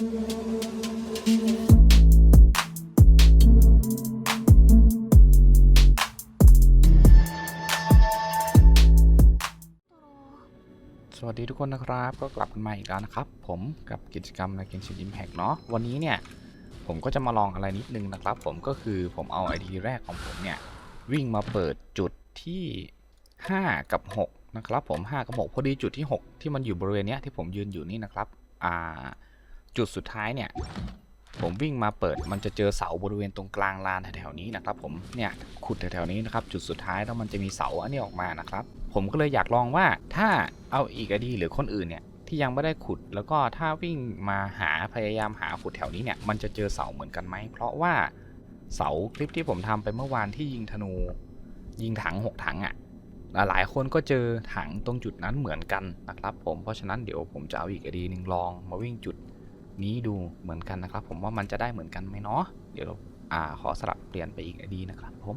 สวัสดีทุกคนนะครับ ก็กลับกันมาอีกแล้วนะครับ ผมกับกิจกรรมในเกมชินอิมแพกเนาะวันนี้เนี่ย ผมก็จะมาลองอะไรนิดนึงนะครับ ผมก็คือผมเอา ID แรกของผมเนี่ย วิ่งมาเปิดจุดที่ 5 กับ 6 นะครับผม 5 กับ 6 พอดีจุดที่ 6 ที่มันอยู่บริเวณเนี้ยที่ผมยืนอยู่นี่นะครับ อ่า จุดสุดท้ายเนี่ย ผมวิ่งมาเปิดมันจะเจอเสาบริเวณตรงกลางลานแถวๆนี้นะครับ ผมเนี่ยขุดแถวๆนี้นะครับ จุดสุดท้ายแล้วมันจะมีเสาอันนี้ออกมานะครับ ผมก็เลยอยากลองว่าถ้าเอาอีกอดีหรือคนอื่นเนี่ยที่ยังไม่ได้ขุดแล้วก็ถ้าวิ่งมาหาพยายามหาขุดแถวนี้เนี่ยมันจะเจอเสาเหมือนกันไหมเพราะว่าเสาคลิปที่ผมทำไปเมื่อวานที่ยิงธนู ยิงถังหกถังอะ่ะหลายคนก็เจอถังตรงจุดนั้นเหมือนกันนะครับ ผมเพราะฉะนั้นเดี๋ยวผมจะเอาอีกอดีหนึ่งลองมาวิ่งจุด นี้ดูเหมือนกันนะครับ ผมว่ามันจะได้เหมือนกันไหมเนาะเดี๋ยวเราอ่าขอสลับเปลี่ยนไปอีกอดีนะครับผม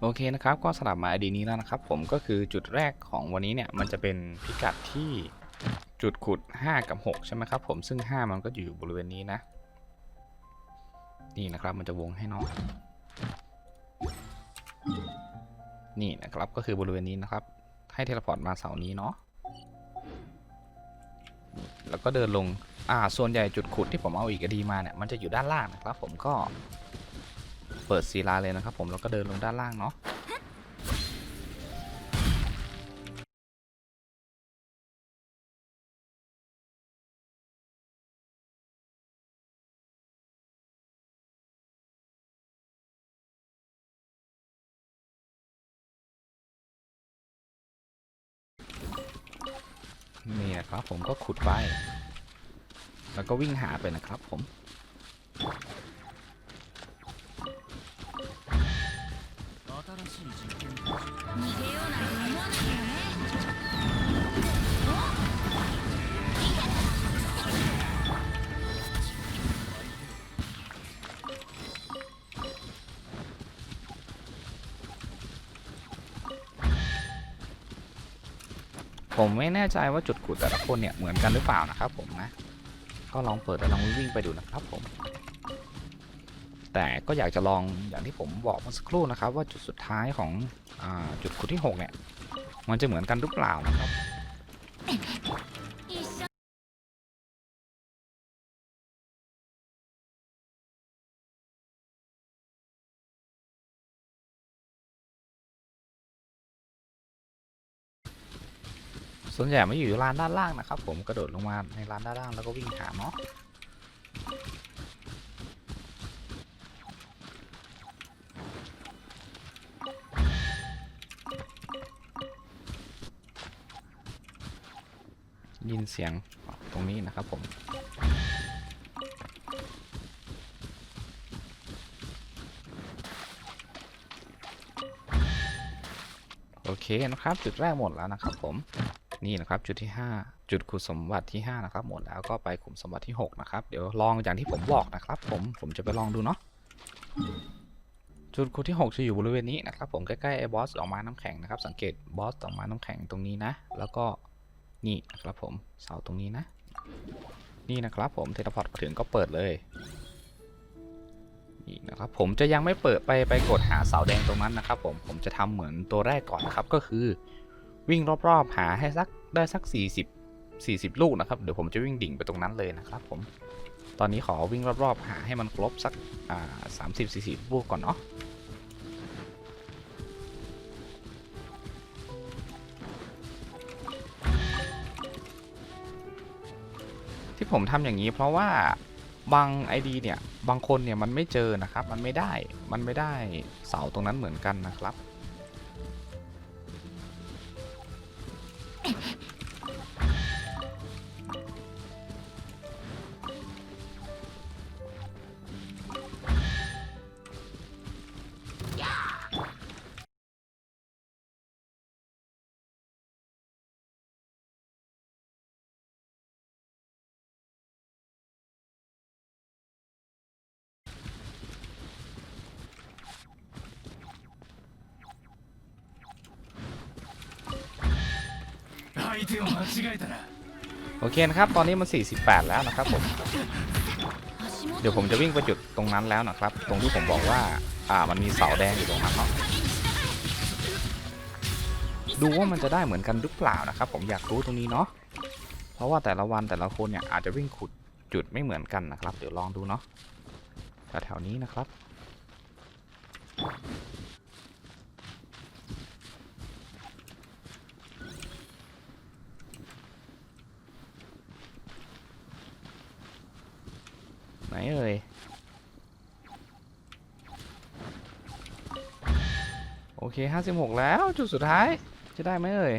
โอเคนะครับก็สลับมา ID นี้แล้วนะครับ ผมก็คือจุดแรกของวันนี้เนี่ยมันจะเป็นพิกัดที่จุดขุด 5 กับ 6 ใช่ไหมครับผมซึ่ง 5 มันก็อยู่บริเวณนี้นะ นี่นะครับมันจะวงให้เน้องนี่นะครับก็คือบริเวณนี้นะครับ ให้เทเลพอร์ตมาเสานี้เนาะ แล้วก็เดินลง อ่า ส่วนใหญ่จุดขุดที่ผมเอาอีกอดีมาเนี่ย มันจะอยู่ด้านล่างนะครับ ผมก็ เปิดศิลาเลยนะครับ ผม แล้วก็เดินลงด้านล่างเนาะ นี่ยครับผมก็ขุดไป แล้วก็วิ่งหาไปนะครับผม ผมไม่แน่ใจว่าจุดขุดแต่ละคนเนี่ยเหมือนกันหรือเปล่านะครับผมนะ ก็ลองเปิดแล้วลองวิ่งไปดูนะครับผม แต่ก็อยากจะลองอย่างที่ผมบอกเมื่อสักครู่นะครับ ว่าจุดสุดท้ายของอจุดขุดที่ 6 เนี่ย มันจะเหมือนกันหรือเปล่านะครับ ส่วนใหญ่ไม่อยู่ลานด้านล่างนะครับ ผมกระโดดลงมาในลานด้านล่างแล้วก็วิ่งหาเนาะยินเสียงตรงนี้นะครับผมโอเคนะครับจุดแรกหมดแล้วนะครับผม นี่นะครับจุดที่ 5 จุดขุดสมบัติที่ 5 นะครับ หมดแล้วก็ไปขุมสมบัติที่ 6 นะครับ เดี๋ยวลองอย่างที่ผมบอกนะครับ ผมผมจะไปลองดูเนาะจุดขุดที่ 6 จะอยู่บริเวณนี้นะครับ ผมใกล้ๆไอ้บอสดอกม้น้ำแข็งนะครับ สังเกตบอสดอกม้น้ำแข็งตรงนี้นะ แล้วก็นี่นะครับผมเสาตรงนี้นะ นี่นะครับผมเทเลพอร์ตถึงก็เปิดเลยนี่นะครับผมจะยังไม่เปิดไปไปกดหาเสาแดงตรงนั้นนะครับ ผมผมจะทำเหมือนตัวแรกก่อนนะครับก็คือ วิ่งรอบๆหาให้สักได้สัก 40 40 ลูกนะครับ เดี๋ยวผมจะวิ่งดิ่งไปตรงนั้นเลยนะครับผม ตอนนี้ขอวิ่งรอบๆหาให้มันครบสักอ่าสามสิบสี่สิบลูกก่อนเนาะที่ผมทำอย่างนี้เพราะว่าบาง ID เนี่ย บางคนเนี่ยมันไม่เจอนะครับ มันไม่ได้ มันไม่ได้เสาตรงนั้นเหมือนกันนะครับ โอเคนะครับ ตอนนี้มัน 48 แล้วนะครับผม เดี๋ยวผมจะวิ่งไปจุดตรงนั้นแล้วนะครับ ตรงที่ผมบอกว่า อ่า มันมีเสาแดงอยู่ตรงนั้นเนาะดูว่ามันจะได้เหมือนกันหรือเปล่านะครับ ผมอยากรู้ตรงนี้เนาะ เพราะว่าแต่ละวันแต่ละคนเนี่ยอาจจะวิ่งขุดจุดไม่เหมือนกันนะครับ เดี๋ยวลองดูเนาะแถวๆนี้นะครับ ไหนเอ่ย โอเค56แล้ว จุดสุดท้าย จะได้ไหมเอ่ย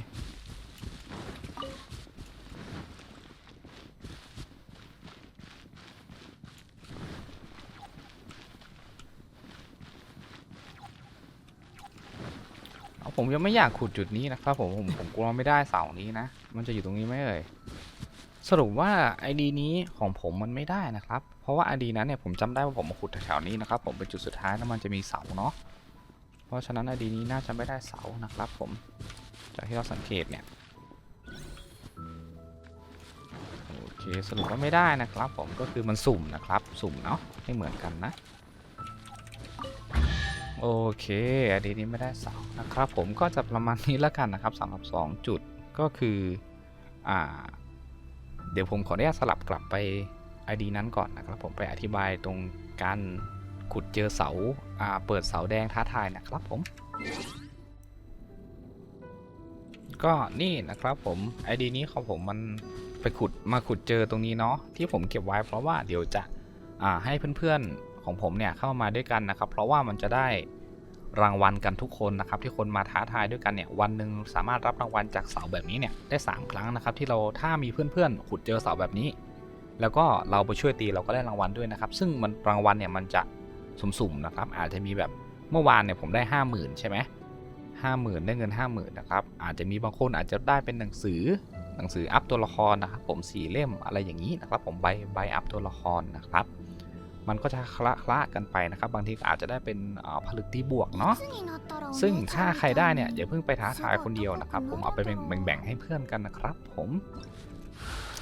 เอาผมยังไม่อยากขุดจุดนี้นะครับผม ผมผมกลัวไม่ได้เสานี้นะ มันจะอยู่ตรงนี้ไหมเอ่ย สรุปว่า ID นี้ของผมมันไม่ได้นะครับ เพราะว่า ID นั้นเนี่ยผมจำได้ว่าผมมาขุดแถวๆนี้นะครับ ผมเป็นจุดสุดท้ายแล้วมันจะมีเสาเนาะ เพราะฉะนั้น ID นี้น่าจะไม่ได้เสานะครับ ผม จากที่เราสังเกตเนี่ย โอเคสรุปว่าไม่ได้นะครับ ผมก็คือมันสุ่มนะครับ สุ่มเนาะไม่เหมือนกันนะ โอเคอันนี้ไม่ได้เสานะครับ ผมก็จะประมาณนี้แล้วกันนะครับสำหรับ 2 จุดก็คือ อ่า เดี๋ยวผมขออนุญาตสลับกลับไป ID นั้นก่อนนะครับผมไปอธิบายตรงการขุดเจอเสาเปิดเสาแดงท้าทายนะครับผม ก็นี่นะครับผม ID นี้ของผมมันไปขุดมาขุดเจอตรงนี้เนาะที่ผมเก็บไว้เพราะว่าเดี๋ยวจะให้เพื่อนๆของผมเนี่ยเข้ามาด้วยกันนะครับ เพราะว่ามันจะได้ รางวัลกันทุกคนนะครับที่คนมาท้าทายด้วยกันเนี่ยวันหนึ่งสามารถรับรางวัลจากเสาแบบนี้เนี่ยได้ 3 ครั้งนะครับที่เราถ้ามีเพื่อนๆขุดเจอเสาแบบนี้ แล้วก็เราไปช่วยตีเราก็ได้รางวัลด้วยนะครับซึ่งมันรางวัลเนี่ยมันจะสุ่มๆนะครับอาจจะมีแบบเมื่อวานเนี่ยผมได้ 50,000 ใช่ไหมห้าหมื่นได้เงิน 50,000นะครับอาจจะมีบางคนอาจจะได้เป็นหนังสือหนังสืออัพตัวละครนะครับผมสี่เล่มอะไรอย่างนี้นะครับผมใบใบอัพตัวละครนะครับ มันก็จะคละคละกันไปนะครับ บางทีก็อาจจะได้เป็นเอ่อผลึกที่บวกเนาะซึ่งถ้าใครได้เนี่ยอย่าเพิ่งไปท้าทายคนเดียวนะครับ ผมเอาไปแบ่งแบ่งๆให้เพื่อนกันนะครับ ผม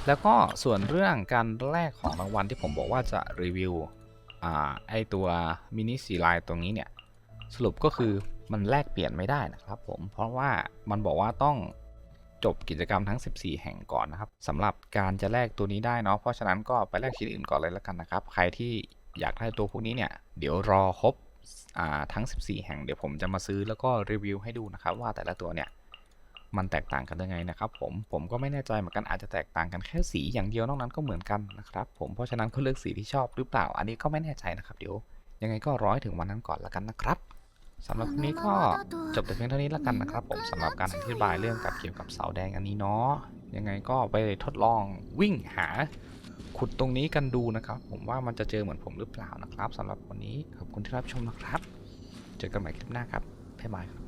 แล้วก็ส่วนเรื่องการแลกของรางวัลที่ผมบอกว่าจะรีวิวอ่าไอตัวมินิสีลายตรงนี้เนี่ยสรุปก็คือมันแลกเปลี่ยนไม่ได้นะครับ ผมเพราะว่ามันบอกว่าต้อง จบกิจกรรมทั้ง 14 แห่งก่อนนะครับสำหรับการจะแลกตัวนี้ได้เนาะเพราะฉะนั้นก็ไปแลกชิ้นอื่นก่อนเลยแล้วกันนะครับ ใครที่อยากได้ตัวพวกนี้เนี่ยเดี๋ยวรอครบอ่าทั้ง 14 แห่งเดี๋ยวผมจะมาซื้อแล้วก็รีวิวให้ดูนะครับว่าแต่ละตัวเนี่ยมันแตกต่างกันยังไงนะครับผมผมก็ไม่แน่ใจเหมือนกันอาจจะแตกต่างกันแค่สีอย่างเดียวนอกนั้นก็เหมือนกันนะครับผมเพราะฉะนั้นก็เลือกสีที่ชอบหรือเปล่า อันนี้ก็ไม่แน่ใจนะครับเดี๋ยวยังไงก็รอให้ถึงวันนั้นก่อนแล้วกันนะครับ สำหรับวันนี้ก็จบแต่เพียงเท่านี้แล้วกันนะครับผมสำหรับการอธิบายเรื่องกับเกี่ยวกับเสาแดงอันนี้เนาะยังไงก็ไปทดลองวิ่งหาขุดตรงนี้กันดูนะครับ ผมว่ามันจะเจอเหมือนผมหรือเปล่านะครับสำหรับวันนี้ขอบคุณที่รับชมนะครับ เจอกันใหม่คลิปหน้าครับบ๊ายบายครับ